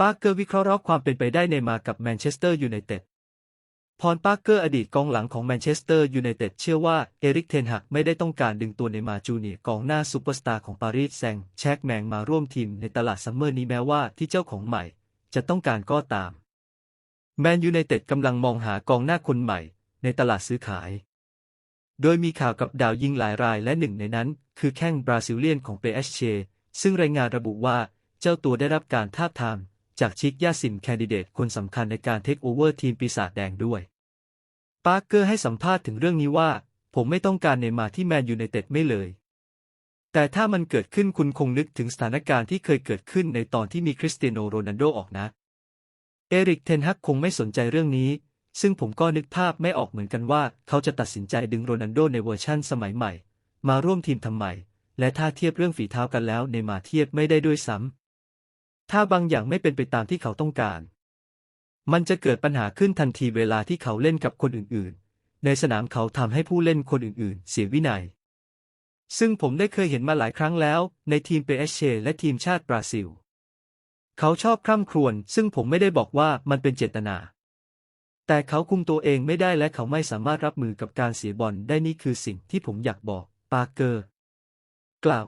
ปาร์เกอร์วิเคราะห์ความเป็นไปได้ในมากับแมนเชสเตอร์ยูไนเต็ด พรปาร์เกอร์อดีตกองหลังของแมนเชสเตอร์ยูไนเต็ดเชื่อว่าเอริกเทนหักไม่ได้ต้องการดึงตัวเนมาจูเนียกองหน้าซูเปอร์สตาร์ของปารีสแซงต์แชกแมงมาร่วมทีมในตลาดซัมเมอร์นี้แม้ว่าที่เจ้าของใหม่ จะต้องการก็ตาม แมนยูไนเต็ดกำลังมองหากองหน้าคนใหม่ ในตลาดซื้อขาย โดยมีข่าวกับดาวยิงหลายรายและหนึ่งในนั้น คือแข้งบราซิลเลียนของเปเอชเชซึ่งรายงานระบุว่าเจ้าตัวได้รับการทาบทาม จากชิกยาสินแคนดิเดตคนสำคัญในการเทคโอเวอร์ทีมปีศาจแดงด้วย ปาร์เกอร์ให้สัมภาษณ์ถึงเรื่องนี้ว่า ผมไม่ต้องการเนมาร์ที่แมนยูไนเต็ดไม่เลย แต่ถ้ามันเกิดขึ้นคุณคงนึกถึงสถานการณ์ที่เคยเกิดขึ้นในตอนที่มีคริสเตียโนโรนัลโดออกนะ เอริกเทนฮักคงไม่สนใจเรื่องนี้ ซึ่งผมก็นึกภาพไม่ออกเหมือนกันว่า เขาจะตัดสินใจดึงโรนัลโดในเวอร์ชั่นสมัยใหม่ มาร่วมทีมทำไมและถ้าเทียบเรื่องฝีเท้ากันแล้วเนมาร์เทียบไม่ได้ด้วยซ้ำ ถ้าบางอย่างไม่เป็นไปตามที่เขาต้องการ มันจะเกิดปัญหาขึ้นทันทีเวลาที่เขาเล่นกับคนอื่นๆ ในสนามเขาทำให้ผู้เล่นคนอื่นๆ เสียวินัย ซึ่งผมได้เคยเห็นมาหลายครั้งแล้ว ในทีมเปเอชเชและทีมชาติบราซิล เขาชอบคร่ำครวญซึ่งผมไม่ได้บอกว่ามันเป็นเจตนา แต่เขาคุมตัวเองไม่ได้และเขาไม่สามารถรับมือกับการเสียบอลได้นี่คือสิ่งที่ผมอยากบอก ปาเกอร์ กล่าว